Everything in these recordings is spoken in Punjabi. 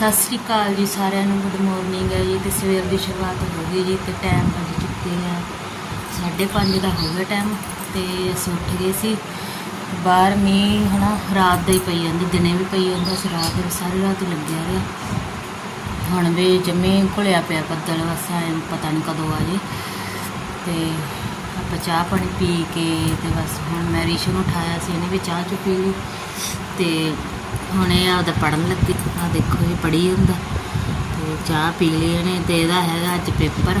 ਸਤਿ ਸ੍ਰੀ ਅਕਾਲ ਜੀ ਸਾਰਿਆਂ ਨੂੰ ਗੁੱਡ ਮਾਰਨਿੰਗ ਹੈ ਜੀ ਤੇ ਸਵੇਰ ਦੀ ਸ਼ੁਰੂਆਤ ਹੋ ਗਈ ਜੀ ਤੇ ਟਾਈਮ ਵੱਜ ਚੁੱਕੇ ਆ 5:30 ਦਾ ਹੋ ਗਿਆ ਟਾਈਮ ਤੇ ਅਸੀਂ ਉੱਠ ਗਏ ਸੀ। ਬਾਹਰ ਮੀਂਹ ਹਨਾ, ਰਾਤ ਦਾ ਹੀ ਪਈ ਜਾਂਦੀ, ਦਿਨੇ ਵੀ ਪਈ ਜਾਂਦਾ ਸੀ ਰਾਤ ਵੀ ਸਾਰੀ ਰਾਤ ਹੀ ਲੱਗਿਆ ਰਿਹਾ। ਹੁਣ ਵੀ ਜਮੇ ਘੁਲਿਆ ਪਿਆ ਬੱਦਲ, ਬਸ ਐਂ ਪਤਾ ਨਹੀਂ ਕਦੋਂ ਆ ਜੇ। ਤੇ ਆਪਾਂ ਚਾਹ ਪਾਣੀ ਪੀ ਕੇ ਤੇ ਬਸ ਹੁਣ ਮੈਂ ਰਿਸ਼ੂ ਨੂੰ ਉਠਾਇਆ ਸੀ, ਇਹਨੇ ਵੀ ਚਾਹ ਚੁ ਪੀ ਲਈ ਤੇ ਹੁਣ ਇਹ ਆਪਦਾ ਪੜਨ ਲੱਗੀ। ਆ ਦੇਖੋ ਇਹ ਪੜੀ ਹੁੰਦਾ ਤੇ ਚਾਹ ਪੀ ਲਈ ਇਹਨੇ ਤੇ ਇਹਦਾ ਹੈਗਾ ਅੱਜ ਪੇਪਰ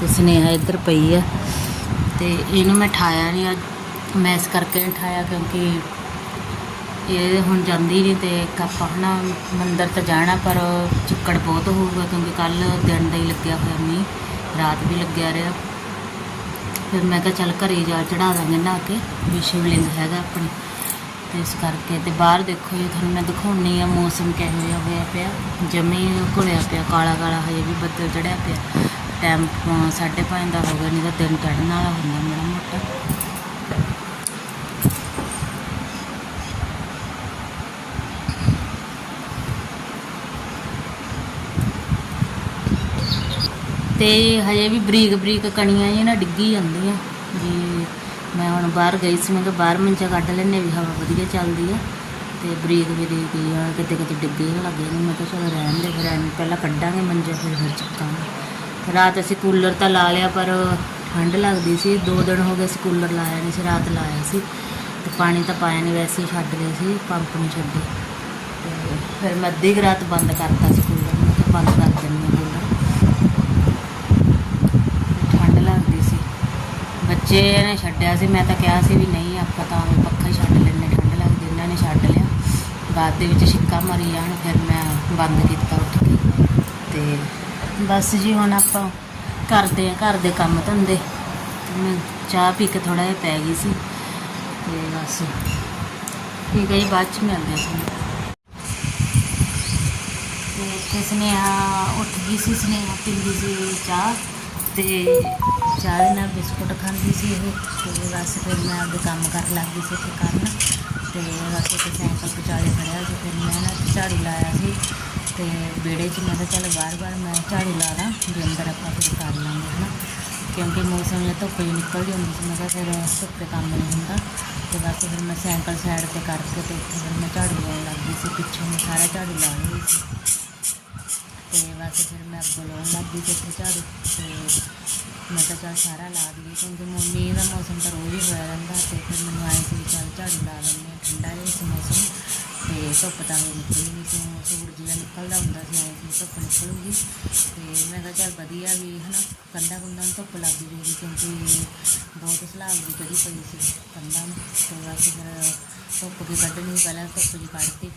ਤੇ ਸੁਨੇਹਾ ਇੱਧਰ ਪਈ ਆ। ਤੇ ਇਹਨੂੰ ਮੈਂ ਠਾਇਆ ਨਹੀਂ ਅੱਜ। ਮੈਂ ਇਸ ਕਰਕੇ ਨਹੀਂ ਠਾਇਆ ਕਿਉਂਕਿ ਇਹ ਹੁਣ ਜਾਂਦੀ ਨਹੀਂ ਤੇ ਇੱਕ ਆਪਾਂ ਹਨਾ ਮੰਦਰ ਤਾਂ ਜਾਣਾ ਪਰ ਚਿੱਕੜ ਬਹੁਤ ਹੋਊਗਾ ਕਿਉਂਕਿ ਕੱਲ ਦਿਨ ਦਾ ਹੀ ਲੱਗਿਆ ਹੋਇਆ ਮੀਂਹ, ਰਾਤ ਵੀ ਲੱਗਿਆ ਰਿਹਾ। ਫਿਰ ਮੈਂ ਕਿਹਾ ਚੱਲ ਘਰੇ ਜਾ ਚੜਾ ਦਾਂਗੇ ਨਹਾ ਕੇ, ਵੀ ਸ਼ਿਵਲਿੰਗ ਹੈਗਾ ਆਪਣੀ। ਤੇ ਇਸ ਕਰਕੇ ਤੇ ਬਾਹਰ ਦੇਖੋ ਜੀ, ਤੁਹਾਨੂੰ ਮੈਂ ਦਿਖਾਉਣੀ ਆ, ਮੌਸਮ ਕਿਹੋ ਜਿਹਾ ਹੋਇਆ ਪਿਆ। ਜਮੀ ਘੁਲਿਆ ਪਿਆ, ਕਾਲਾ ਕਾਲਾ ਹਜੇ ਵੀ ਬੱਦਲ ਚੜਿਆ ਪਿਆ। ਟਾਈਮ 5:30 ਦਾ ਹੋ ਗਿਆ, ਨਹੀਂ ਤਾਂ ਦਿਨ ਚੜ੍ਹਨ ਵਾਲਾ ਹੁੰਦਾ ਮਾੜਾ ਮੋਟਾ। ਤੇ ਹਜੇ ਵੀ ਬਰੀਕ ਬਰੀਕ ਕਣੀਆਂ ਜਿਹੀਆਂ ਨਾ ਡਿੱਗੀ ਜਾਂਦੀਆਂ। ਵੀ ਮੈਂ ਹੁਣ ਬਾਹਰ ਗਈ ਸੀ, ਮੈਂ ਕਿਹਾ ਬਾਹਰ ਮੰਜਾ ਕੱਢ ਲੈਨੇ ਵੀ ਹਵਾ ਵਧੀਆ ਚੱਲਦੀ ਆ। ਤੇ ਬਰੀਕ ਬਰੀਕ ਗਈ ਆ, ਕਿਤੇ ਕਿਤੇ ਡਿੱਗੇ ਲੱਗੇ ਨੇ। ਮੈਂ ਕਿਹਾ ਚਲੋ ਰਹਿਣ ਦੇ, ਫਿਰ ਐਵੇਂ ਪਹਿਲਾਂ ਕੱਢਾਂਗੇ ਮੰਜਾ, ਫਿਰ ਫਿਰ ਚੱਕਾਂਗੇ। ਰਾਤ ਅਸੀਂ ਕੂਲਰ ਤਾਂ ਲਾ ਲਿਆ, ਪਰ ਠੰਡ ਲੱਗਦੀ ਸੀ। ਦੋ ਦਿਨ ਹੋ ਗਏ ਅਸੀਂ ਕੂਲਰ ਲਾਇਆ ਨਹੀਂ ਸੀ, ਰਾਤ ਲਾਇਆ ਸੀ। ਤੇ ਪਾਣੀ ਤਾਂ ਪਾਇਆ ਨਹੀਂ, ਵੈਸੇ ਹੀ ਛੱਡ ਗਏ ਸੀ, ਪੰਪ ਨੂੰ ਛੱਡੇ। ਤੇ ਫਿਰ ਮੈਂ ਅੱਧੀ ਕੁ ਰਾਤ ਬੰਦ ਕਰਤਾ ਸੀ ਕੂਲਰ, ਮੈਂ ਕਿਹਾ ਬੰਦ ਕਰ ਦਿੰਦੀ ਹਾਂ ਕੂਲਰ ਠੰਡ ਲੱਗਦੀ ਸੀ ਜੇ ਇਹਨੇ ਛੱਡਿਆ ਸੀ, ਮੈਂ ਤਾਂ ਕਿਹਾ ਸੀ ਵੀ ਨਹੀਂ, ਆਪਾਂ ਤਾਂ ਪੱਖਾ ਹੀ ਛੱਡ ਲੈਂਦੇ, ਠੰਡ ਲੱਗਦੀ, ਇਹਨਾਂ ਨੇ ਛੱਡ ਲਿਆ। ਬਾਅਦ ਦੇ ਵਿੱਚ ਛਿੱਕਾ ਮਾਰੀ ਜਾਣ, ਫਿਰ ਮੈਂ ਬੰਦ ਕੀਤਾ ਉੱਠ ਕੇ। ਤੇ ਬਸ ਜੀ, ਹੁਣ ਆਪਾਂ ਕਰਦੇ ਆ ਘਰ ਦੇ ਕੰਮ ਧੰਦੇ। ਮੈਂ ਚਾਹ ਪੀ ਕੇ ਥੋੜਾ ਜਿਹਾ ਪੈ ਗਈ ਸੀ। ਤੇ ਬਸ, ਠੀਕ ਹੈ ਜੀ, ਬਾਅਦ ਚ ਮਿਲਦੇ ਹਾਂ ਤੁਹਾਨੂੰ। ਤੇ ਇੱਥੇ ਉੱਠ ਗਈ ਸੀ, ਸਨੇਹਾ ਪੀਂਦੀ ਸੀ ਚਾਹ। ਅਤੇ ਚਾਹ ਦੇ ਨਾਲ ਬਿਸਕੁਟ ਖਾਂਦੀ ਸੀ ਇਹ ਤੇ ਬਸ ਫਿਰ ਮੈਂ ਆਪਦੇ ਕੰਮ ਕਰਨ ਲੱਗ ਗਈ ਸੀ ਇੱਥੇ ਕਰਨ, ਤੇ ਬਸ ਇੱਥੇ ਸਾਈਕਲ ਵਿਚਾਲੇ ਖੜਿਆ ਸੀ ਫਿਰ ਮੈਂ ਨਾ ਝਾੜੂ ਲਾਇਆ ਸੀ ਅਤੇ ਵਿਹੜੇ 'ਚ ਮੈਂ ਕਿਹਾ ਚੱਲ ਬਾਰ-ਬਾਰ ਮੈਂ ਝਾੜੂ ਲਾ ਦਾਂ ਵੀ ਅੰਦਰ ਆਪਾਂ ਫਿਰ ਕਰ ਲਾਂਗੇ ਨਾ ਕਿਉਂਕਿ ਮੌਸਮ ਜਿਹਾ ਧੁੱਪ ਹੀ ਨਿਕਲਦੀ ਹੁੰਦੀ ਸੀ, ਮੈਂ ਕਿਹਾ ਫਿਰ ਧੁੱਪੇ ਕੰਮ ਨਹੀਂ ਹੁੰਦਾ, ਤੇ ਬਸ ਫਿਰ ਮੈਂ ਸਾਈਕਲ ਸਾਈਡ ਤੇ ਕਰਕੇ ਤੇ ਇੱਥੇ ਫਿਰ ਮੈਂ ਝਾੜੂ ਲਾਉਣ ਲੱਗ ਗਈ ਸੀ, ਪਿੱਛੋਂ ਮੈਂ ਸਾਰਾ ਝਾੜੂ ਲਾ ਲਈ ਸੀ। ਤੇ ਬਸ ਫਿਰ ਮੈਂ ਅੱਗੋਂ ਲਾਉਣ ਲੱਗ ਗਈ ਸੀ ਇੱਥੇ ਝਾੜੂ ਤੇ ਮੈਂ ਕਿਹਾ ਚੱਲ ਸਾਰਾ ਲਾ ਦਈਏ ਕਿਉਂਕਿ ਮੋ- ਮੀਂਹ ਦਾ ਮੌਸਮ ਤਾਂ ਰੋਜ਼ ਹੀ ਹੋਇਆ ਰਹਿੰਦਾ ਤੇ ਫਿਰ ਮੈਨੂੰ ਆਏ ਸੀ ਵੀ ਚੱਲ ਝਾੜੂ ਲਾ ਲੈਂਦੇ ਹਾਂ ਠੰਡਾ ਜਿਹਾ ਸੀ ਮੌਸਮ ਤੇ ਧੁੱਪ ਤਾਂ ਹਜੇ ਨਿਕਲੀ ਨਹੀਂ ਸੀ ਸੂਰਜ ਜਿਹਾ ਨਿਕਲਦਾ ਹੁੰਦਾ ਸੀ ਆਏ ਸੀ ਧੁੱਪ ਨਿਕਲੂਗੀ ਤੇ ਮੈਂ ਕਿਹਾ ਚੱਲ ਵਧੀਆ ਵੀ ਹਨਾ ਕੰਧਾਂ ਕੁੰਧਾਂ ਨੂੰ ਧੁੱਪ ਲੱਗ ਜੂਗੀ ਕਿਉਂਕਿ ਬਹੁਤ ਸਲਾਬ ਦੀ ਚੜੀ ਪਈ ਸੀ ਕੰਧਾਂ ਨੂੰ ਤੇ ਬਸ ਫਿਰ ਧੁੱਪ ਵੀ ਕੱਢਣੀ ਪਹਿਲਾਂ ਧੁੱਪ ਜੀ ਕੱਢਤੀ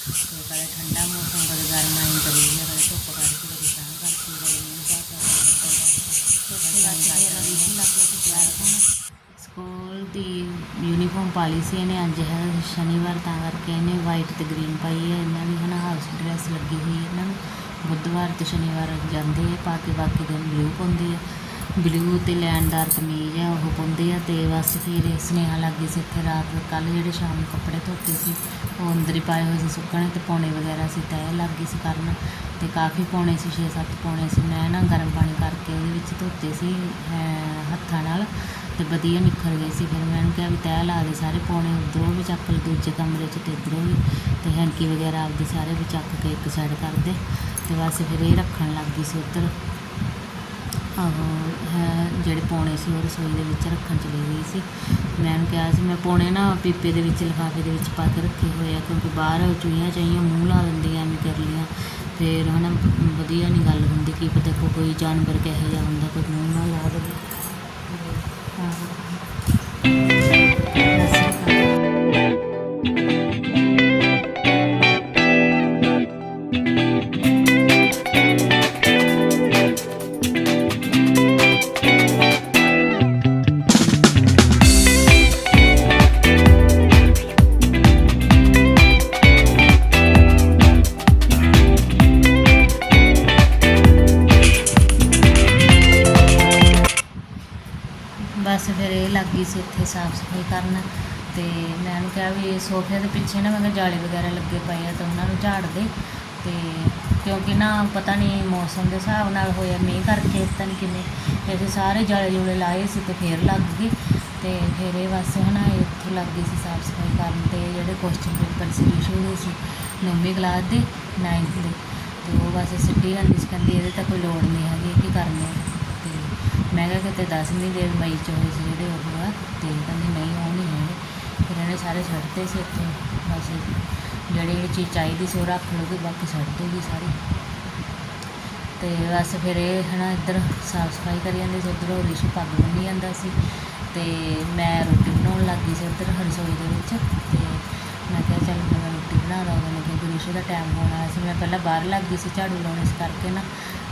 ਫਿਰ ਹਨਾ ਦੁਬਾਰਾ ਮੀਂਹ ਪਾਉਣ ਲੱਗ ਗਿਆ ਸੀ ਰਾਤ ਤੇ ਕਦੇ ਠੰਡਾ ਮੌਸਮ ਕਦੇ ਗਰਮ ਆਈ ਕਦੇ ਧੁੱਪ ਸਕੂਲ ਦੀ ਯੂਨੀਫਾਰਮ ਪਾ ਸੀ ਇਹਨੇ, ਅੱਜ ਹੈ ਸ਼ਨੀਵਾਰ, ਤਾਂ ਕਰਕੇ ਇਹਨੇ ਵਾਈਟ ਤੇ ਗ੍ਰੀਨ ਪਾਈ ਹੈ। ਇਹਨਾਂ ਦੀ ਹਨਾ ਹਾਊਸ ਡਰੈਸ ਲੱਗੀ ਹੋਈ ਹੈ ਇਹਨਾਂ ਨੂੰ। ਬੁੱਧਵਾਰ ਤੇ ਸ਼ਨੀਵਾਰ ਜਾਂਦੇ ਆ, ਪਾ ਕੇ ਬਾਕੀ ਦਿਨ ਬਲੂ ਪਾਉਂਦੇ ਆ। ਬਲੂ ਅਤੇ ਲੈਣਦਾਰ ਕਮੀਜ਼ ਆ, ਉਹ ਪਾਉਂਦੇ ਆ ਅਤੇ ਬਸ ਫਿਰ ਇਹ ਸੁਨੇਹਾ ਲੱਗ ਗਈ ਸੀ ਇੱਥੇ ਰਾਤ ਕੱਲ੍ਹ ਜਿਹੜੇ ਸ਼ਾਮ ਨੂੰ ਕੱਪੜੇ ਧੋਤੇ ਸੀ, ਉਹ ਅੰਦਰ ਹੀ ਪਾਏ ਹੋਏ ਸੀ ਸੁੱਕਣੇ ਅਤੇ ਪੌਣੇ ਵਗੈਰਾ ਸੀ ਤੈਅ ਲੱਗ ਗਈ ਸੀ ਕਰਨ। ਅਤੇ ਕਾਫੀ ਪੌਣੇ ਸੀ 6-7 ਪੌਣੇ ਸੀ। ਮੈਂ ਨਾ ਗਰਮ ਪਾਣੀ ਕਰਕੇ ਉਹਦੇ ਵਿੱਚ ਧੋਤੇ ਸੀ ਹੱਥਾਂ ਨਾਲ ਅਤੇ ਵਧੀਆ ਨਿਖਰ ਗਏ ਸੀ। ਫਿਰ ਮੈਂ ਉਹਨੂੰ ਕਿਹਾ ਵੀ ਤੈਅ ਲਾ ਦੇ ਸਾਰੇ ਪੌਣੇ ਉੱਧਰੋਂ ਵੀ ਚੱਕ ਲੈ, ਦੂਜੇ ਕਮਰੇ 'ਚ ਤੇ ਇੱਧਰੋਂ ਵੀ ਅਤੇ ਹੈਂਕੀ ਵਗੈਰਾ ਆਪਦੇ ਸਾਰੇ ਵੀ ਚੱਕ ਕੇ ਇੱਕ ਸਾਈਡ ਕਰ ਦੇ। ਤੇ ਬਸ ਫਿਰ ਇਹ ਰੱਖਣ ਲੱਗ ਗਈ ਸੀ ਉੱਧਰ। ਹੈ ਜਿਹੜੇ ਪੌਣੇ ਸੀ ਉਹ ਰਸੋਈ ਦੇ ਵਿੱਚ ਰੱਖਣ ਚਲੀ ਗਈ ਸੀ। ਮੈਂ ਉਹਨੂੰ ਕਿਹਾ ਸੀ, ਮੈਂ ਪੌਣੇ ਨਾ ਪੀਪੇ ਦੇ ਵਿੱਚ, ਲਿਫਾਫੇ ਦੇ ਵਿੱਚ ਪਾ ਕੇ ਰੱਖੇ ਹੋਏ ਆ, ਕਿਉਂਕਿ ਬਾਹਰ ਚੂਹੀਆਂ ਚਾਹੀਆਂ, ਮੂੰਹ ਲਾ ਦਿੰਦੀਆਂ ਐਵੇਂ ਕਰ ਲੀਆਂ ਫਿਰ ਹਨਾ, ਵਧੀਆ ਨਹੀਂ ਗੱਲ ਹੁੰਦੀ ਕੀ ਪਤਾ ਕੋਈ ਜਾਨਵਰ ਕਿਹੋ ਜਿਹਾ ਹੁੰਦਾ, ਕੋਈ ਮੂੰਹ ਨਾ ਲਾ ਦੇਵੇ। ਆਹੋ। ਅਸੀਂ ਇੱਥੇ ਸਾਫ਼ ਸਫ਼ਾਈ ਕਰਨ ਅਤੇ ਮੈਂ ਉਹਨੂੰ ਕਿਹਾ ਵੀ ਸੋਫੇ ਦੇ ਪਿੱਛੇ ਨਾ ਮੈਂ ਕਿਹਾ ਜਾਲੇ ਵਗੈਰਾ ਲੱਗੇ ਪਏ ਆ ਤਾਂ ਉਹਨਾਂ ਨੂੰ ਝਾੜ ਦੇ ਤੇ ਕਿਉਂਕਿ ਨਾ ਪਤਾ ਨਹੀਂ ਮੌਸਮ ਦੇ ਹਿਸਾਬ ਨਾਲ ਹੋਇਆ ਮੀਂਹ ਕਰਕੇ ਪਤਾ ਨਹੀਂ ਕਿਵੇਂ, ਤੇ ਅਸੀਂ ਸਾਰੇ ਜਾਲੇ ਜੂਲੇ ਲਾਏ ਸੀ ਤੇ ਫੇਰ ਲੱਗ ਗਏ ਤੇ ਫਿਰ ਇਹ ਬਸ ਹਨਾ ਇੱਥੇ ਲੱਗ ਗਈ ਸੀ ਸਾਫ਼ ਸਫ਼ਾਈ ਕਰਨ ਤੇ ਜਿਹੜੇ ਕੁਐਸਚਨ ਪੇਪਰ ਸੀ ਇਸ਼ੂ ਸੀ ਨੌਵੀਂ ਕਲਾਸ ਦੇ 9th ਦੇ, ਤੇ ਉਹ ਬਸ ਸਿੱਟੀ ਜਾਂਦੀ ਸੀ ਕਹਿੰਦੀ ਇਹਦੇ ਤਾਂ ਕੋਈ ਲੋੜ ਨਹੀਂ ਹੈਗੀ ਕੀ ਕਰਨੇ। ਮੈਂ ਕਿਹਾ ਕਿਤੇ 10ਵੀਂ ਦੇ ਮਈ ਚ ਹੋਏ ਸੀ ਜਿਹੜੇ ਉਹ ਆ ਤੇ ਕਹਿੰਦੀ ਨਹੀਂ, ਉਹ ਨਹੀਂ ਹੈਗੇ ਫਿਰ ਇਹਨੇ ਸਾਰੇ ਛੱਡਤੇ ਸੀ ਇੱਥੇ। ਬਸ ਜਿਹੜੀ ਜਿਹੜੀ ਚੀਜ਼ ਚਾਹੀਦੀ ਸੀ ਉਹ ਰੱਖ ਲਓਗੇ ਬਾਕੀ ਛੱਡ ਦੂਗੀ ਸਾਰੀ। ਤੇ ਬਸ ਫਿਰ ਇਹ ਹਨਾ ਇੱਧਰ ਸਾਫ਼ ਸਫ਼ਾਈ ਕਰੀ ਜਾਂਦੇ ਸੀ, ਉੱਧਰੋਂ ਰਿਸ਼ੂ ਪੱਗ ਬੰਨੀ ਜਾਂਦਾ ਸੀ। ਤੇ ਮੈਂ ਰੋਟੀ ਬਣਾਉਣ ਲੱਗ ਗਈ ਸੀ ਉੱਧਰ ਰਸੋਈ ਦੇ ਵਿੱਚ। ਤੇ ਮੈਂ ਕਿਹਾ ਚੱਲ ਮੈਂ ਰੋਟੀ ਬਣਾ ਲਾ ਉਹਨੇ ਕਿਉਂਕਿ ਰਿਸ਼ੂ ਦਾ ਟਾਈਮ ਹੋਣ ਵਾਲਾ ਸੀ। ਮੈਂ ਪਹਿਲਾਂ ਬਾਹਰ ਲੱਗ ਗਈ ਸੀ, ਝਾੜੂ ਲਾਉਣ ਇਸ ਕਰਕੇ ਨਾ।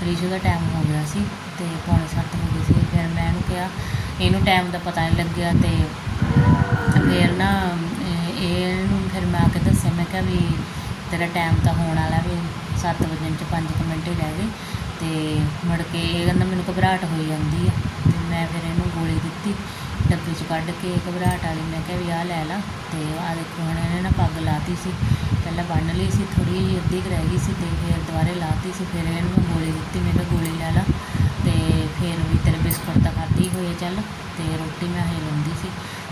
ਰਿਸ਼ੂ ਦਾ ਟਾਈਮ ਹੋ ਗਿਆ ਸੀ ਤੇ ਪੌਣੇ ਸੱਤ ਹੋ ਗਏ ਸੀ ਫਿਰ ਮੈਂ ਇਹਨੂੰ ਕਿਹਾ, ਇਹਨੂੰ ਟਾਈਮ ਦਾ ਪਤਾ ਨਹੀਂ ਲੱਗਿਆ ਤੇ ਫਿਰ ਨਾ ਇਹਨੂੰ ਫਿਰ ਮੈਂ ਆ ਕੇ ਦੱਸਿਆ, ਮੈਂ ਕਿਹਾ ਵੀ ਤੇਰਾ ਟਾਈਮ ਤਾਂ ਹੋਣ ਵਾਲਾ ਵੀ 7 ਵਜੇ ਚ 5 ਮਿੰਟ ਹੀ ਰਹਿ ਗਏ ਤੇ ਮੁੜ ਕੇ ਇਹ ਕਹਿੰਦਾ ਮੈਨੂੰ ਘਬਰਾਹਟ ਹੋਈ ਜਾਂਦੀ ਆ ਤੇ ਮੈਂ ਫਿਰ ਇਹਨੂੰ ਗੋਲੀ ਦਿੱਤੀ। ਡੱਬੇ 'ਚ ਕੱਢ ਕੇ ਘਬਰਾਹਟ ਵਾਲੀ ਮੈਂ ਕਿਹਾ ਵੀ ਆਹ ਲੈ ਲਾ ਤੇ ਆਹ ਦੇਖੋ ਹੁਣ ਇਹਨੇ ਨਾ ਪੱਗ ਲਾਤੀ ਸੀ, ਪਹਿਲਾਂ ਬੰਨ੍ਹ ਲਈ ਸੀ ਥੋੜੀ ਜਿਹੀ ਅੱਧੀ ਕੁ ਰਹਿ ਗਈ ਸੀ ਤੇ ਫਿਰ ਦੁਬਾਰੇ ਲਾਤੀ ਸੀ, ਫਿਰ ਇਹਨੂੰ ਮੈਂ ਗੋਲੀ ਦਿੱਤੀ, ਮੈਂ ਕਿਹਾ ਗੋਲੀ ਲੈ ਲਾ ਤੇ ਫਿਰ ਵੀ ਤੇਰੇ ਬਿਸਕੁਟ ਤਾਂ ਖਾਧੀ ਹੋਏ ਚੱਲ ਤੇ ਰੋਟੀ ਮੈਂ ਹਜੇ ਲੈਂਦੀ ਸੀ।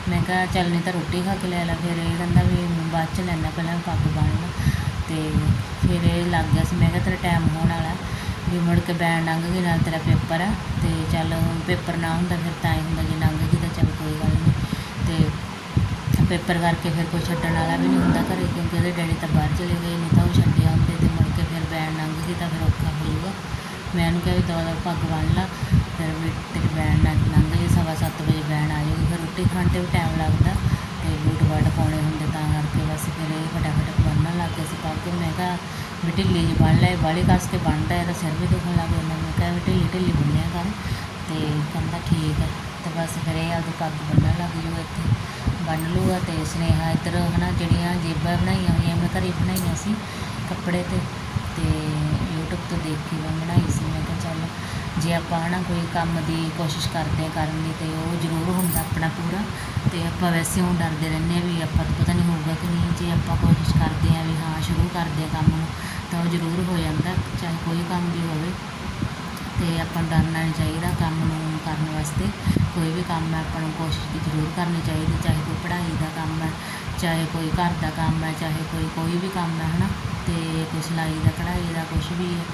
ਮੈਂ ਕਿਹਾ ਚੱਲ ਨਹੀਂ ਤਾਂ ਰੋਟੀ ਖਾ ਕੇ ਲੈ ਲਾ, ਫਿਰ ਇਹ ਕਹਿੰਦਾ ਵੀ ਮੈਂ ਬਾਅਦ ਚ ਲੈਣਾ ਪਹਿਲਾਂ ਪੱਗ ਬੰਨ੍ਹ ਲਾ ਤੇ ਫਿਰ ਇਹ ਲੱਗ ਗਿਆ ਸੀ, ਮੈਂ ਕਿਹਾ ਤੇਰਾ ਟਾਈਮ ਹੋਣ ਵਾਲਾ ਵੀ ਮੁੜ ਕੇ ਬੈਣ ਲੰਘ ਗਈ ਨਾਲ ਤੇਰਾ ਪੇਪਰ ਆ ਤੇ ਚੱਲ ਪੇਪਰ ਨਾ ਹੁੰਦਾ ਫਿਰ ਤਾਂ ਹੀ ਹੁੰਦਾ ਜੇ ਲੰਘ ਪੇਪਰ ਕਰਕੇ ਫਿਰ ਕੋਈ ਛੱਡਣ ਵਾਲਾ ਵੀ ਨਹੀਂ ਹੁੰਦਾ ਘਰੇ, ਕਿਉਂਕਿ ਉਹਦੇ ਡੈਡੀ ਤਾਂ ਬਾਹਰ ਚਲੇ ਗਏ ਨਹੀਂ ਤਾਂ ਉਹ ਛੱਡਿਆ ਹੁੰਦੇ ਤੇ ਮੁੜ ਕੇ ਫਿਰ ਬੈਣ ਲੰਘ ਗਈ ਤਾਂ ਫਿਰ ਔਖਾ ਹੋ ਜਾਊਗਾ। ਮੈਂ ਉਹਨੂੰ ਕਿਹਾ ਵੀ ਦਵਾ ਦਵਾ ਪੱਗ ਬੰਨ੍ਹ ਲਾ, ਫਿਰ ਵੀ ਤੇਰੀ ਬੈਣ ਲੰਘ ਗਈ, ਸਵਾ ਸੱਤ ਵਜੇ ਬੈਣ ਆ ਜਾਊਗੀ। ਫਿਰ ਰੋਟੀ ਖਾਣ 'ਤੇ ਵੀ ਟਾਈਮ ਲੱਗਦਾ ਤੇ ਬੂਟ ਬਾਟ ਪਾਉਣੇ ਹੁੰਦੇ ਤਾਂ ਕਰਕੇ ਬਸ ਫਿਰ ਇਹ ਫਟਾਫਟ ਬੰਨ੍ਹਣ ਲੱਗ ਗਏ ਸੀ ਪੱਗ। ਮੈਂ ਕਿਹਾ ਵੀ ਢਿੱਲੀ ਜਿਹੀ ਬੰਨ੍ਹ ਲੈ ਬਾਹਲੀ ਕੱਸ ਕੇ ਬੰਨ੍ਹਦਾ ਇਹਦਾ ਸਿਰ ਵੀ ਦੁਖਣ ਲੱਗ ਜਾਂਦਾ। ਮੈਂ ਕਿਹਾ ਵੀ ਢਿੱਲੀ ਢਿੱਲੀ ਬੰਨਿਆ ਕਰ ਤੇ ਕਹਿੰਦਾ ਠੀਕ ਹੈ ਤੇ ਬਸ ਫਿਰ ਇਹ ਆਪਦੀ ਪੱਗ ਬੰਨ੍ਹਣ ਲੱਗ ਜੂ ਇੱਥੇ। ਬੰਨ੍ਹ ਲੂਗਾ ਤੇ ਸਨੇਹਾ ਇੱਧਰ ਹਨਾ ਜਿਹੜੀਆਂ ਜੇਬਾਂ ਬਣਾਈਆਂ ਹੋਈਆਂ ਮੈਂ ਘਰੇ ਬਣਾਈਆਂ ਸੀ ਕੱਪੜੇ ਤੇ ਤੇ YouTube ਤੋਂ ਦੇਖ ਕੇ ਮੈਂ ਬਣਾਈ ਸੀ। ਮੈਂ ਕਿਹਾ ਚੱਲ ਜੇ ਆਪਾਂ ਹਨਾ ਕੋਈ ਕੰਮ ਦੀ ਕੋਸ਼ਿਸ਼ ਕਰਦੇ ਹਾਂ ਕਰਨ ਦੀ ਤੇ ਉਹ ਜ਼ਰੂਰ ਹੁੰਦਾ ਆਪਣਾ ਪੂਰਾ। ਤੇ ਆਪਾਂ ਵੈਸੇ ਉਹ ਡਰਦੇ ਰਹਿੰਦੇ ਹਾਂ ਵੀ ਆਪਾਂ ਨੂੰ ਪਤਾ ਨਹੀਂ ਹੋਊਗਾ ਕਿ ਨਹੀਂ, ਜੇ ਆਪਾਂ ਕੋਸ਼ਿਸ਼ ਕਰਦੇ ਹਾਂ ਵੀ ਹਾਂ ਸ਼ੁਰੂ ਕਰਦੇ ਹਾਂ ਕੰਮ ਨੂੰ ਤਾਂ ਉਹ ਜ਼ਰੂਰ ਹੋ ਜਾਂਦਾ, ਚਾਹੇ ਕੋਈ ਕੰਮ ਵੀ ਹੋਵੇ। ਤੇ ਆਪਾਂ ਨੂੰ ਡਰਨਾ ਨਹੀਂ ਚਾਹੀਦਾ ਕੰਮ ਨੂੰ ਕਰਨ ਵਾਸਤੇ। ਕੋਈ ਵੀ ਕੰਮ ਹੈ, ਆਪਾਂ ਨੂੰ ਕੋਸ਼ਿਸ਼ ਜ਼ਰੂਰ ਕਰਨੀ ਚਾਹੀਦੀ, ਚਾਹੇ ਕੋਈ ਪੜ੍ਹਾਈ ਦਾ ਕੰਮ ਹੈ, ਚਾਹੇ ਕੋਈ ਘਰ ਦਾ ਕੰਮ ਹੈ, ਚਾਹੇ ਕੋਈ ਕੋਈ ਵੀ ਕੰਮ ਹੈ, ਹਨਾ? ਅਤੇ ਕੋਈ ਸਿਲਾਈ ਦਾ, ਕਢਾਈ ਦਾ ਕੁਛ ਵੀ ਹੈ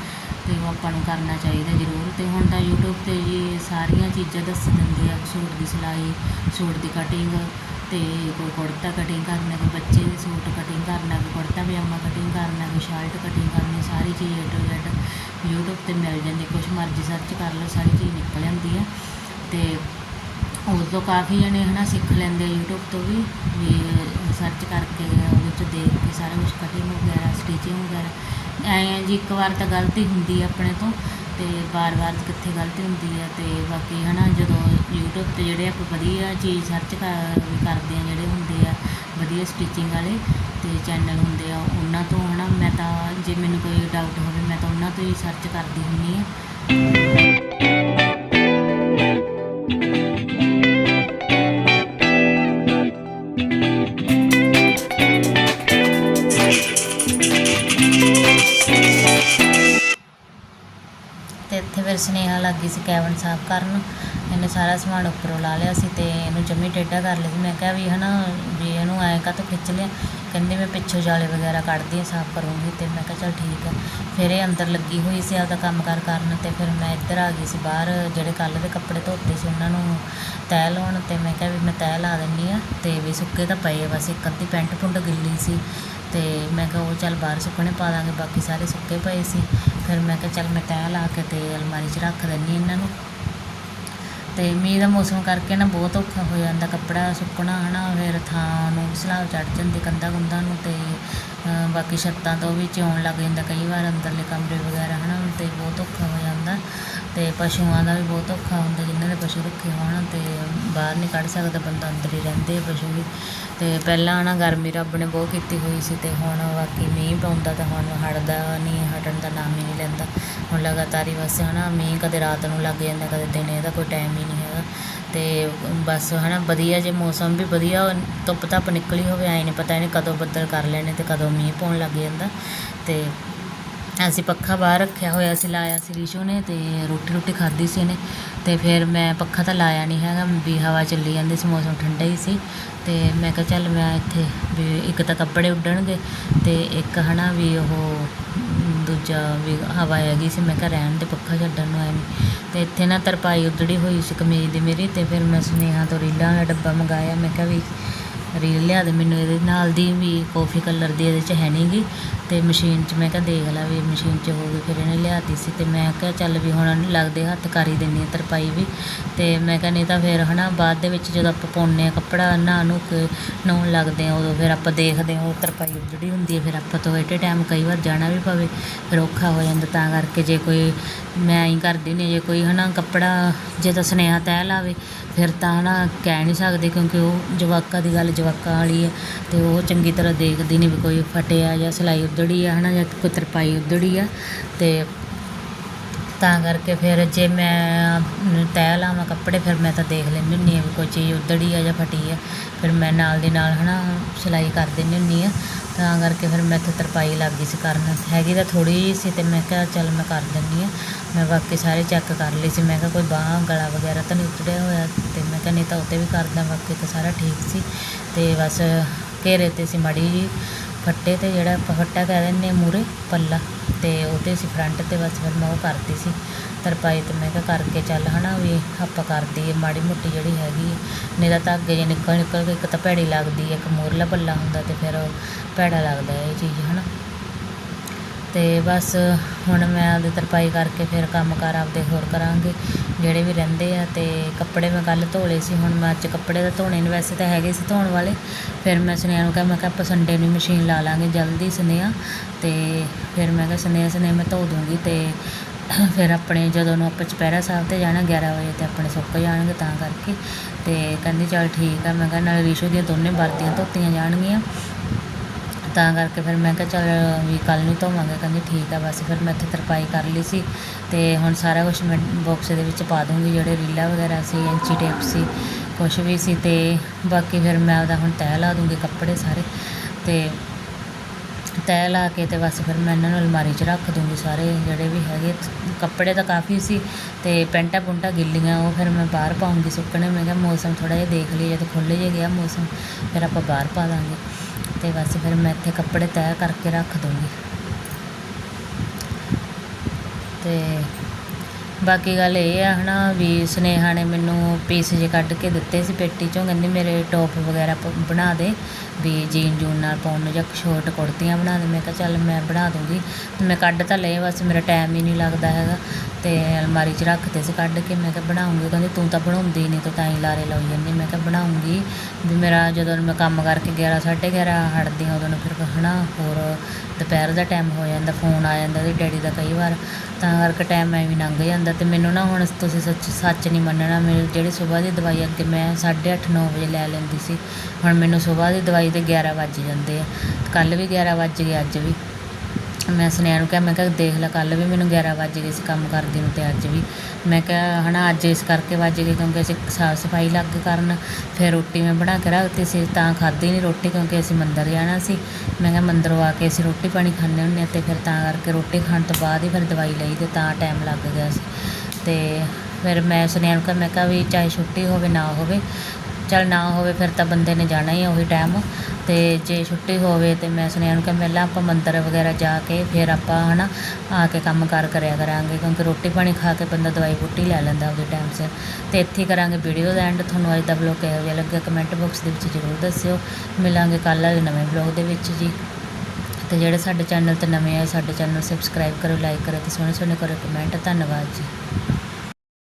ਅਤੇ ਉਹ ਆਪਾਂ ਨੂੰ ਕਰਨਾ ਚਾਹੀਦਾ ਜ਼ਰੂਰ। ਅਤੇ ਹੁਣ ਤਾਂ ਯੂਟਿਊਬ ਤੇ ਜੀ ਸਾਰੀਆਂ ਚੀਜ਼ਾਂ ਦੱਸ ਦਿੰਦੇ ਆ, ਸੂਟ ਦੀ ਸਿਲਾਈ, ਸੂਟ ਦੀ ਕਟਿੰਗ ਅਤੇ ਕੋਈ ਕੁੜਤਾ ਕਟਿੰਗ ਕਰਨਾ, ਕੋਈ ਬੱਚੇ ਦੇ ਸੂਟ ਕਟਿੰਗ ਕਰਨਾ, ਕੋਈ ਕੁੜਤਾ ਪਜਾਮਾ ਕਟਿੰਗ ਕਰਨਾ, ਕੋਈ ਸ਼ਰਟ ਕਟਿੰਗ ਕਰਨੀ, ਸਾਰੀ ਚੀਜ਼ ਏ ਟੂ ਜ਼ੈਡ YouTube ਤੇ ਮਿਲ ਜਾਂਦੀ, ਕੁਛ ਮਰਜ਼ੀ ਸਰਚ ਕਰ ਲਓ, ਸਾਰੀ ਚੀਜ਼ ਨਿਕਲ ਜਾਂਦੀ ਹੈ ਅਤੇ ਉਸ ਤੋਂ ਕਾਫੀ ਜਣੇ ਹਨਾ ਸਿੱਖ ਲੈਂਦੇ ਆ YouTube ਤੋਂ ਵੀ ਵੀ ਸਰਚ ਕਰਕੇ ਉਹਦੇ 'ਚ ਦੇਖ ਕੇ ਸਾਰਾ ਕੁਝ ਕਟਿੰਗ ਵਗੈਰਾ ਸਟਿਚਿੰਗ ਵਗੈਰਾ। ਐਂ ਜੀ, ਇੱਕ ਵਾਰ ਤਾਂ ਗਲਤੀ ਹੁੰਦੀ ਹੈ ਆਪਣੇ ਤੋਂ ਤੇ ਵਾਰ-ਵਾਰ ਕਿੱਥੇ ਗਲਤੀ ਹੁੰਦੀ ਹੈ ਤੇ ਬਾਕੀ ਹਨਾ ਜਦੋਂ YouTube ਤੇ ਜਿਹੜੇ ਆਪਾਂ ਵਧੀਆ ਚੀਜ਼ ਸਰਚ ਕਰ ਕਰਦੇ ਆ, ਜਿਹੜੇ ਹੁੰਦੇ ਆ ਵਧੀਆ ਸਟਿਚਿੰਗ ਵਾਲੇ ਤੇ ਚੈਨਲ ਹੁੰਦੇ ਆ, ਉਹਨਾਂ ਤੋਂ ਹਨਾ ਮੈਂ ਤਾਂ, ਜੇ ਮੈਨੂੰ ਕੋਈ ਡਾਊਟ ਹੋਵੇ ਮੈਂ ਤਾਂ ਉਹਨਾਂ ਤੋਂ ਹੀ ਸਰਚ ਕਰਦੀ ਹੁੰਦੀ ਆ। ਲੱਗ ਸੀ ਕੈਬਨ ਸਾਫ਼ ਕਰਨ, ਇਹਨੇ ਸਾਰਾ ਸਮਾਨ ਉੱਪਰੋਂ ਲਾ ਲਿਆ ਸੀ ਤੇ ਇਹਨੂੰ ਜੰਮੀ ਟੇਢਾ ਕਰ ਲਿਆ ਸੀ। ਮੈਂ ਕਿਹਾ ਵੀ ਹਨਾ ਵੀ ਇਹਨੂੰ ਐਂ ਕਾਹਤੋਂ ਖਿੱਚ ਲਿਆ? ਕਹਿੰਦੀ ਮੈਂ ਪਿੱਛੋਂ ਜਾਲੇ ਵਗੈਰਾ ਕੱਢਦੀ ਹਾਂ, ਸਾਫ਼ ਕਰੂੰਗੀ ਤੇ ਮੈਂ ਕਿਹਾ ਚੱਲ ਠੀਕ ਆ। ਫਿਰ ਇਹ ਅੰਦਰ ਲੱਗੀ ਹੋਈ ਸੀ ਆਪਦਾ ਕੰਮ ਕਾਰ ਕਰਨ ਤੇ ਫਿਰ ਮੈਂ ਇੱਧਰ ਆ ਗਈ ਸੀ ਬਾਹਰ, ਜਿਹੜੇ ਕੱਲ੍ਹ ਦੇ ਕੱਪੜੇ ਧੋਤੇ ਸੀ ਉਹਨਾਂ ਨੂੰ ਤੈਅ ਲਾਉਣ ਤੇ ਮੈਂ ਕਿਹਾ ਵੀ ਮੈਂ ਤੈਅ ਲਾ ਦਿੰਦੀ ਆ ਤੇ ਵੀ ਸੁੱਕੇ ਤਾਂ ਪਏ ਬਸ ਇੱਕ ਅੱਧੀ ਪੈਂਟ ਪੁੰਡ ਗਿੱਲੀ ਸੀ। ਅਤੇ ਮੈਂ ਕਿਹਾ ਉਹ ਚੱਲ ਬਾਹਰ ਸੁੱਕਣੇ ਪਾ ਦਾਂਗੇ, ਬਾਕੀ ਸਾਰੇ ਸੁੱਕੇ ਪਏ ਸੀ। ਫਿਰ ਮੈਂ ਕਿਹਾ ਚੱਲ ਮੈਂ ਤੈਅ ਲਾ ਕੇ ਅਤੇ ਅਲਮਾਰੀ 'ਚ ਰੱਖ ਦਿੰਦੀ ਇਹਨਾਂ ਨੂੰ। ਅਤੇ ਮੀਂਹ ਦਾ ਮੌਸਮ ਕਰਕੇ ਨਾ ਬਹੁਤ ਔਖਾ ਹੋ ਜਾਂਦਾ, ਕੱਪੜਾ ਸੁੱਕਣਾ ਹੈ ਨਾ ਫਿਰ ਥਾਂ ਨੂੰ ਸਲਾਬ ਚੜ ਜਾਂਦੀ ਕੰਧਾਂ ਕੁੰਧਾਂ ਨੂੰ ਅਤੇ ਬਾਕੀ ਛੱਤਾਂ ਤੋਂ ਵੀ ਚੋਣ ਲੱਗ ਜਾਂਦਾ ਕਈ ਵਾਰ ਅੰਦਰਲੇ ਕਮਰੇ ਵਗੈਰਾ ਹੈ ਨਾ ਤੇ ਬਹੁਤ ਔਖਾ ਹੋ ਜਾਂਦਾ। ਅਤੇ ਪਸ਼ੂਆਂ ਦਾ ਵੀ ਬਹੁਤ ਔਖਾ ਹੁੰਦਾ, ਜਿਨ੍ਹਾਂ ਦੇ ਪਸ਼ੂ ਰੱਖੇ ਹੋਣ ਅਤੇ ਬਾਹਰ ਨਹੀਂ ਕੱਢ ਸਕਦਾ, ਬੰਦਾ ਅੰਦਰ ਹੀ ਰਹਿੰਦੇ ਪਸ਼ੂ ਵੀ। ਅਤੇ ਪਹਿਲਾਂ ਨਾ ਗਰਮੀ ਰੱਬ ਨੇ ਬਹੁਤ ਕੀਤੀ ਹੋਈ ਸੀ ਅਤੇ ਹੁਣ ਬਾਕੀ ਮੀਂਹ ਪਾਉਂਦਾ ਤਾਂ ਹੁਣ ਹਟਦਾ ਨਹੀਂ, ਹਟਣ ਦਾ ਨਾਮ ਹੀ ਨਹੀਂ ਲੈਂਦਾ। ਹੁਣ ਲਗਾਤਾਰ ਹੀ ਬਸ ਹੈ ਨਾ ਮੀਂਹ ਕਦੇ ਰਾਤ ਨੂੰ ਲੱਗ ਜਾਂਦਾ, ਕਦੇ ਦਿਨੇ, ਇਹਦਾ ਕੋਈ ਟਾਈਮ ਹੀ ਨਹੀਂ ਹੈਗਾ। ਅਤੇ ਬਸ ਹੈ ਨਾ ਵਧੀਆ ਜੇ ਮੌਸਮ ਵੀ ਵਧੀਆ ਧੁੱਪ ਧੱਪ ਨਿਕਲੀ ਹੋਵੇ, ਐ ਨਹੀਂ ਪਤਾ ਇਹਨੇ ਕਦੋਂ ਬੱਦਲ ਕਰ ਲੈਣੇ ਅਤੇ ਕਦੋਂ ਮੀਂਹ ਪਾਉਣ ਲੱਗ ਜਾਂਦਾ। ਅਤੇ ਅਸੀਂ ਪੱਖਾ ਬਾਹਰ ਰੱਖਿਆ ਹੋਇਆ ਸੀ, ਲਾਇਆ ਸੀ ਰਿਸ਼ੂ ਨੇ ਤੇ ਰੋਟੀ ਰੋਟੀ ਖਾਧੀ ਸੀ ਇਹਨੇ ਤੇ ਫਿਰ ਮੈਂ ਪੱਖਾ ਤਾਂ ਲਾਇਆ ਨਹੀਂ ਹੈਗਾ ਵੀ ਹਵਾ ਚੱਲੀ ਜਾਂਦੀ ਸੀ, ਮੌਸਮ ਠੰਡਾ ਹੀ ਸੀ ਤੇ ਮੈਂ ਕਿਹਾ ਚੱਲ ਮੈਂ ਇੱਥੇ ਵੀ ਇੱਕ ਤਾਂ ਕੱਪੜੇ ਉੱਡਣਗੇ ਤੇ ਇੱਕ ਹਨਾ ਵੀ ਉਹ ਦੂਜਾ ਵੀ ਹਵਾ ਹੈਗੀ ਸੀ, ਮੈਂ ਕਿਹਾ ਰਹਿਣ ਦੇ ਪੱਖਾ ਛੱਡਣ ਨੂੰ ਆਇਆ ਐਵੇਂ ਤੇ ਇੱਥੇ ਨਾ ਤਰਪਾਈ ਉੱਧੜੀ ਹੋਈ ਸੀ ਕਮੀਜ਼ ਦੀ ਮੇਰੀ ਤੇ ਫਿਰ ਮੈਂ ਸੁਨੇਹਾ ਤੋਂ ਰੀਲਾਂ ਦਾ ਡੱਬਾ ਮੰਗਾਇਆ, ਮੈਂ ਕਿਹਾ ਵੀ ਰੀਲ ਲਿਆ ਦੇ ਮੈਨੂੰ ਇਹਦੇ ਨਾਲ ਦੀ ਵੀ ਕਾਫੀ ਕਲਰ ਦੀ ਇਹਦੇ 'ਚ ਹੈ ਨਹੀਂ ਗੀ। ਤੇ ਮਸ਼ੀਨ 'ਚ ਮੈਂ ਕਿਹਾ ਦੇਖ ਲਾ ਵੀ ਮਸ਼ੀਨ 'ਚ ਹੋ ਹੋਵੇ ਫਿਰ ਇਹਨੇ ਲਿਆਤੀ ਸੀ ਤੇ ਮੈਂ ਕਿਹਾ ਚੱਲ ਵੀ ਹੁਣ ਲੱਗਦੇ ਹੱਥ ਕਰ ਹੀ ਦਿੰਨੀ ਆ ਤਰਪਾਈ ਵੀ। ਤੇ ਮੈਂ ਕਿਹਾ ਨਹੀਂ ਤਾਂ ਫਿਰ ਹਨਾ ਬਾਅਦ ਦੇ ਵਿੱਚ ਜਦੋਂ ਆਪਾਂ ਪਾਉਂਦੇ ਆ ਕੱਪੜਾ ਨਹਾ ਨੂੰ ਕੇ ਨਹਾਉਣ ਲੱਗਦੇ ਆ ਉਦੋਂ ਫਿਰ ਆਪਾਂ ਦੇਖਦੇ ਆ ਉਹ ਤਰਪਾਈ ਜਿਹੜੀ ਹੁੰਦੀ ਹੈ, ਫਿਰ ਆਪਾਂ ਤੋਂ ਏਟੇ ਟਾਈਮ ਕਈ ਵਾਰ ਜਾਣਾ ਵੀ ਪਵੇ, ਫਿਰ ਔਖਾ ਹੋ ਜਾਂਦਾ ਤਾਂ ਕਰਕੇ ਜੇ ਕੋਈ ਮੈਂ ਹੀ ਕਰਦੀ ਨਹੀਂ ਜੇ ਕੋਈ ਹਨਾ ਕੱਪੜਾ ਜੇ ਤਾਂ ਸੁਨੇਹਾ ਤੈਅ ਲਾਵੇ, ਫਿਰ ਤਾਂ ਹਨਾ ਕਹਿ ਨਹੀਂ ਸਕਦੇ ਕਿਉਂਕਿ ਉਹ ਜਵਾਕਾਂ ਦੀ ਗੱਲ ਜਵਾਕਾਂ ਵਾਲੀ ਹੈ ਤੇ ਉਹ ਚੰਗੀ ਤਰ੍ਹਾਂ ਦੇਖਦੀ ਨਹੀਂ ਵੀ ਕੋਈ ਫਟਿਆ ਜਾਂ ਸਿਲਾਈ ਉੱਧੜੀ ਆ, ਹਨਾ, ਜਾਂ ਕੋਈ ਤਰਪਾਈ ਉੱਧੜੀ ਆ, ਤੇ ਤਾਂ ਕਰਕੇ ਫਿਰ ਜੇ ਮੈਂ ਤੈਅ ਲਾਵਾਂ ਕੱਪੜੇ, ਫਿਰ ਮੈਂ ਤਾਂ ਦੇਖ ਲੈਂਦੀ ਹੁੰਦੀ ਹਾਂ ਵੀ ਕੋਈ ਚੀਜ਼ ਉੱਧੜੀ ਆ ਜਾਂ ਫਟੀ ਆ, ਫਿਰ ਮੈਂ ਨਾਲ ਦੀ ਨਾਲ, ਹਨਾ, ਸਿਲਾਈ ਕਰ ਦਿੰਦੀ ਹੁੰਦੀ ਆ। ਤਾਂ ਕਰਕੇ ਫਿਰ ਮੈਂ ਇੱਥੇ ਤਰਪਾਈ ਲੱਗ ਗਈ ਸੀ ਕਰਨ। ਹੈਗੀ ਤਾਂ ਥੋੜ੍ਹੀ ਜਿਹੀ ਸੀ ਅਤੇ ਮੈਂ ਕਿਹਾ ਚੱਲ ਮੈਂ ਕਰ ਦਿੰਦੀ ਹਾਂ। ਮੈਂ ਬਾਕੀ ਸਾਰੇ ਚੈੱਕ ਕਰ ਲਈ ਸੀ। ਮੈਂ ਕਿਹਾ ਕੋਈ ਬਾਹਾਂ, ਗਲਾ ਵਗੈਰਾ ਤਾਂ ਨਹੀਂ ਉੱਤੜਿਆ ਹੋਇਆ ਅਤੇ ਮੈਂ ਕਿਹਾ ਨਹੀਂ ਤਾਂ ਉੱਤੇ ਵੀ ਕਰਦਾ ਬਾਕੀ ਤਾਂ ਸਾਰਾ ਠੀਕ ਸੀ। ਅਤੇ ਬਸ ਘੇਰੇ 'ਤੇ ਸੀ ਮਾੜੀ ਜੀ ਫੱਟੇ ਤੇ ਜਿਹੜਾ ਆਪਾਂ ਫੱਟਾ ਕਹਿ ਦਿੰਦੇ ਹਾਂ ਮੂਹਰੇ, ਪੱਲਾ ਤੇ ਉਹਤੇ ਸੀ ਫਰੰਟ ਤੇ ਬਸ ਫਿਰ ਮੈਂ ਉਹ ਕਰਤੀ ਸੀ। ਤਰਪਾਈ ਤੇ ਮੈਂ ਕਿਹਾ ਕਰਕੇ ਚੱਲ ਹਨਾ ਵੀ ਆਪਾਂ ਕਰਦੀ ਹੈ ਮਾੜੀ ਮੋਟੀ ਜਿਹੜੀ ਹੈਗੀ ਹੈ ਨਹੀਂ ਤਾਂ ਧਾਗੇ ਜੇ ਨਿਕਲ ਨਿਕਲ ਕੇ ਇੱਕ ਤਾਂ ਭੈੜੀ ਲੱਗਦੀ ਹੈ ਇੱਕ ਮੂਹਰਲਾ ਪੱਲਾ ਹੁੰਦਾ ਤੇ ਫਿਰ ਭੈੜਾ ਲੱਗਦਾ ਇਹ ਚੀਜ਼ ਹਨਾ। ਤੇ ਬਸ ਹੁਣ ਮੈਂ ਆਪਦੀ ਤਰਪਾਈ ਕਰਕੇ ਫਿਰ ਕੰਮ ਕਾਰ ਆਪਦੇ ਹੋਰ ਕਰਾਂਗੇ। ਜਿਹੜੇ ਵੀ ਰਹਿੰਦੇ ਆ ਤੇ ਕੱਪੜੇ ਮੈਂ ਕੱਲ੍ਹ ਧੋ ਲਏ ਸੀ, ਹੁਣ ਮੈਂ ਅੱਜ ਕੱਪੜੇ ਤਾਂ ਧੋਣੇ ਨੇ, ਵੈਸੇ ਤਾਂ ਹੈਗੇ ਸੀ ਧੋਣ ਵਾਲੇ। ਫਿਰ ਮੈਂ ਸੁਨੇਹਾ ਨੂੰ ਕਿਹਾ, ਮੈਂ ਕਿਹਾ ਆਪਾਂ ਸੰਡੇ ਨੂੰ ਮਸ਼ੀਨ ਲਾ ਲਾਂਗੇ ਜਲਦੀ ਸੁਨੇਹਾ। ਤੇ ਫਿਰ ਮੈਂ ਕਿਹਾ, ਸੁਨੇਹਾ ਸੁਨੇਹਾ ਮੈਂ ਧੋ ਦੂੰਗੀ ਤੇ ਫਿਰ ਆਪਣੇ ਜਦੋਂ ਨੂੰ ਆਪਾਂ ਚੁਪਹਿਰਾ ਸਾਹਿਬ ਤੇ ਜਾਣਾ 11 ਵਜੇ ਤੇ ਆਪਣੇ ਸੁੱਕ ਜਾਣਗੇ ਤਾਂ ਕਰਕੇ ਤੇ ਕਹਿੰਦੀ ਚੱਲ ਠੀਕ ਆ, ਮੈਂ ਕਿਹਾ ਨਾਲ ਰਿਸ਼ੂ ਦੀਆਂ ਦੋਨੇ ਵਰਦੀਆਂ ਧੋਤੀਆਂ ਜਾਣਗੀਆਂ। ਤਾਂ ਕਰਕੇ ਫਿਰ ਮੈਂ ਕਿਹਾ ਚੱਲ ਵੀ ਕੱਲ ਨੂੰ ਧੋਵਾਂਗੇ, ਕਹਿੰਦੀ ਠੀਕ ਆ, ਬਸ ਫਿਰ ਮੈਂ ਇੱਥੇ ਤਰਪਾਈ ਕਰ ਲਈ ਸੀ ਤੇ ਹੁਣ ਸਾਰਾ ਕੁਝ ਮੈਂ ਬਾਕਸ ਦੇ ਵਿੱਚ ਪਾ ਦੂੰਗੀ, ਜਿਹੜੇ ਰੀਲਾ ਵਗੈਰਾ ਸੀ, ਐਂਚੀ ਟੇਪ ਸੀ, ਕੁਛ ਵੀ ਸੀ ਤੇ ਬਾਕੀ ਫਿਰ ਮੈਂ ਉਹਦਾ ਹੁਣ ਤਹਿ ਲਾ ਦੂੰਗੀ ਕੱਪੜੇ ਸਾਰੇ ਤੇ ਤਹਿ ਲਾ ਕੇ ਤੇ ਬਸ ਫਿਰ ਮੈਂ ਇਹਨਾਂ ਨੂੰ ਅਲਮਾਰੀ 'ਚ ਰੱਖ ਦੂੰਗੀ ਸਾਰੇ ਜਿਹੜੇ ਵੀ ਹੈਗੇ। ਕੱਪੜੇ ਤਾਂ ਕਾਫੀ ਸੀ ਤੇ ਪੈਂਟਾਂ ਪੁੰਟਾਂ ਗਿੱਲੀਆਂ, ਉਹ ਫਿਰ ਮੈਂ ਬਾਹਰ ਪਾਉਂਗੀ ਸੁੱਕਣੇ। ਮੈਂ ਕਿਹਾ ਮੌਸਮ ਥੋੜਾ ਜਿਹਾ ਦੇਖ ਲਈਏ, ਜਦੋਂ ਖੁੱਲ੍ਹ ਜੇ ਗਿਆ ਮੌਸਮ, ਫਿਰ ਆਪਾਂ ਬਾਹਰ ਪਾ ਦਾਂਗੇ। ਤੇ ਬਸ ਫਿਰ ਮੈਂ ਇੱਥੇ ਕੱਪੜੇ ਤੈਅ ਕਰਕੇ ਰੱਖ ਦੂੰਗੀ। ਤੇ ਬਾਕੀ ਗੱਲ ਇਹ ਆ ਹਨਾ ਵੀ ਸੁਨੇਹਾ ਨੇ ਮੈਨੂੰ ਪੀਸ ਜੇ ਕੱਢ ਕੇ ਦਿੱਤੇ ਸੀ ਪੇਟੀ ਚੋਂ, ਕਹਿੰਦੀ ਮੇਰੇ ਟੌਪ ਵਗੈਰਾ ਬਣਾ ਦੇ। ਵੀ ਜੀਨ ਜੂਨ ਨਾਲ ਪਾਉਣ ਨੂੰ ਜਾਂ ਸ਼ੋਰਟ ਕੁੜਤੀਆਂ ਬਣਾ ਦੇ। ਮੈਂ ਕਿਹਾ ਚੱਲ ਮੈਂ ਬਣਾ ਦੂੰਗੀ। ਮੈਂ ਕੱਢ ਤਾਂ ਲਏ, ਬਸ ਮੇਰਾ ਟਾਈਮ ਹੀ ਨਹੀਂ ਲੱਗਦਾ ਹੈਗਾ। ਅਤੇ ਅਲਮਾਰੀ 'ਚ ਰੱਖਦੇ ਸੀ ਕੱਢ ਕੇ। ਮੈਂ ਕਿਹਾ ਬਣਾਉਂਗੀ। ਕਹਿੰਦੀ, ਤੂੰ ਤਾਂ ਬਣਾਉਂਦੀ ਨਹੀਂ, ਤੂੰ ਤਾਂ ਹੀ ਲਾਰੇ ਲਾਈ ਜਾਂਦੀ ਮੈਂ ਕਿਹਾ, ਬਣਾਉਂਗੀ। ਵੀ ਮੇਰਾ ਜਦੋਂ ਮੈਂ ਕੰਮ ਕਰਕੇ 11 11:30 ਹਟਦੀ ਹਾਂ, ਉਦੋਂ ਨੂੰ ਫਿਰ ਹਨਾ, ਹੋਰ ਦੁਪਹਿਰ ਦਾ ਟਾਈਮ ਹੋ ਜਾਂਦਾ ਫੋਨ ਆ ਜਾਂਦਾ ਉਹਦੇ ਡੈਡੀ ਦਾ ਕਈ ਵਾਰ। ਤਾਂ ਕਰਕੇ ਟਾਈਮ ਐਵੇਂ ਲੰਘ ਜਾਂਦਾ। ਤੇ ਮੈਨੂੰ ਨਾ ਹੁਣ ਤੁਸੀਂ ਸੱਚ ਸੱਚ ਨਹੀਂ ਮੰਨਣਾ। ਮੇਰੇ ਜਿਹੜੀ ਸਵੇਰ ਦੀ ਦਵਾਈ ਅੱਗੇ ਮੈਂ 8:30 9 ਵਜੇ ਲੈ ਲੈਂਦੀ ਸੀ। ਹੁਣ ਮੈਨੂੰ ਸਵੇਰ ਦੀ ਦਵਾਈ ਦੇ 11 ਵੱਜ ਜਾਂਦੇ ਆ। ਕੱਲ ਵੀ 11 ਵੱਜ ਗਏ, ਅੱਜ ਵੀ। ਮੈਂ ਸੁਨੇਹਾ ਨੂੰ ਕਿਹਾ, ਮੈਂ ਕਿਹਾ ਦੇਖ ਲੈ ਕੱਲ ਵੀ ਮੈਨੂੰ 11 ਵੱਜ ਗਏ ਸੀ ਕੰਮ ਕਰਦੀ ਨੂੰ ਤੇ ਅੱਜ ਵੀ। ਮੈਂ ਕਿਹਾ, ਹਨਾ, ਅੱਜ ਇਸ ਕਰਕੇ ਵੱਜ ਗਏ ਕਿਉਂਕਿ ਅਸੀਂ ਸਾਫ਼ ਸਫ਼ਾਈ ਲੱਗ ਕਰਨ, ਫਿਰ ਰੋਟੀ ਮੈਂ ਬਣਾ ਕੇ ਰੱਖਤੀ ਸੀ, ਤਾਂ ਖਾਧੀ ਨਹੀਂ ਰੋਟੀ ਕਿਉਂਕਿ ਅਸੀਂ ਮੰਦਰ ਜਾਣਾ ਸੀ। ਮੈਂ ਕਿਹਾ ਮੰਦਰੋਂ ਆ ਕੇ ਅਸੀਂ ਰੋਟੀ ਪਾਣੀ ਖਾਂਦੇ ਹੁੰਦੇ ਹਾਂ ਤੇ ਫਿਰ ਤਾਂ ਕਰਕੇ ਰੋਟੀ ਖਾਣ ਤੋਂ ਬਾਅਦ ਹੀ ਫਿਰ ਦਵਾਈ ਲਈ ਤੇ ਤਾਂ ਟਾਈਮ ਲੱਗ ਗਿਆ ਸੀ। ਤੇ ਫਿਰ ਮੈਂ ਸੁਨੇਹਾ ਨੂੰ ਕਿਹਾ, ਮੈਂ ਕਿਹਾ ਵੀ ਚਾਹੇ ਛੁੱਟੀ ਹੋਵੇ ਨਾ ਹੋਵੇ ਚੱਲ ਨਾ ਹੋਵੇ ਫਿਰ ਤਾਂ ਬੰਦੇ ਨੇ ਜਾਣਾ ਹੀ ਉਹੀ ਟਾਈਮ ਅਤੇ ਜੇ ਛੁੱਟੀ ਹੋਵੇ ਤਾਂ ਮੈਂ ਸੁਨੇਹਾ ਨੂੰ ਕਿ ਪਹਿਲਾਂ ਆਪਾਂ ਮੰਦਰ ਵਗੈਰਾ ਜਾ ਕੇ ਫਿਰ ਆਪਾਂ ਹੈ ਨਾ ਆ ਕੇ ਕੰਮ ਕਾਰ ਕਰਿਆ ਕਰਾਂਗੇ, ਕਿਉਂਕਿ ਰੋਟੀ ਪਾਣੀ ਖਾ ਕੇ ਬੰਦਾ ਦਵਾਈ ਬੂਟੀ ਲੈ ਲੈਂਦਾ ਉਹਦੇ ਟਾਈਮ ਸਿਰ ਅਤੇ ਇੱਥੇ ਕਰਾਂਗੇ ਵੀਡੀਓ ਦਾ ਐਂਡ ਤੁਹਾਨੂੰ ਅੱਜ ਦਾ ਬਲੌਗ ਕਿਹੋ ਜਿਹਾ ਲੱਗਿਆ ਕਮੈਂਟ ਬਾਕਸ ਦੇ ਵਿੱਚ ਜ਼ਰੂਰ ਦੱਸਿਓ। ਮਿਲਾਂਗੇ ਕੱਲ੍ਹ ਵਾਲੇ ਨਵੇਂ ਬਲੌਗ ਦੇ ਵਿੱਚ ਜੀ। ਤੇ ਜਿਹੜੇ ਸਾਡੇ ਚੈਨਲ ਤੇ ਨਵੇਂ ਆਏ, ਸਾਡੇ ਚੈਨਲ ਸਬਸਕ੍ਰਾਈਬ ਕਰੋ ਲਾਈਕ ਕਰੋ ਤੇ ਸੋਹਣੇ ਸੋਹਣੇ ਕਰੋ ਕਮੈਂਟ ਧੰਨਵਾਦ ਜੀ।